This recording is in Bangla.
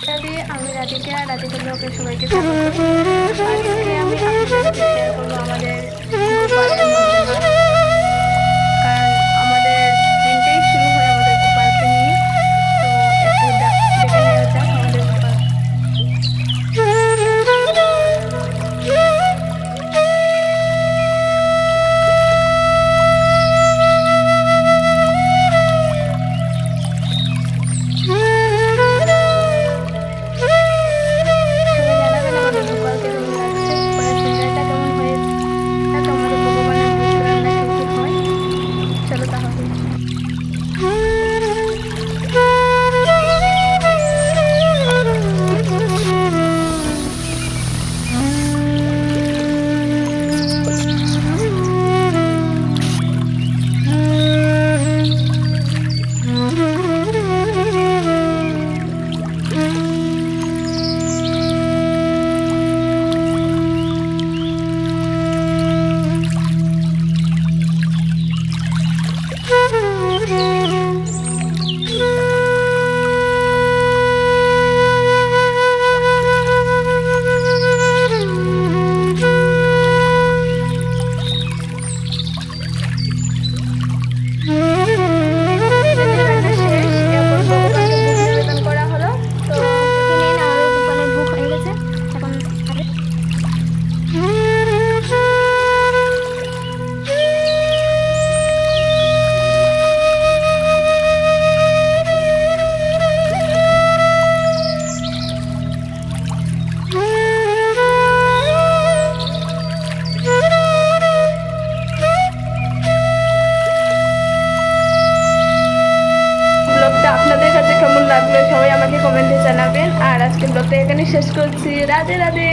তাহলে আমি রাধিকা রাধিকা ব্লগে সবাইকে আজকে আমি আপনাদের শেয়ার করব আমাদের Música লাগল সবাই আমাকে কমেন্টে জানাবেন। আর আজকে ব্লগটা এখানে শেষ করছি। রাধে রাধে।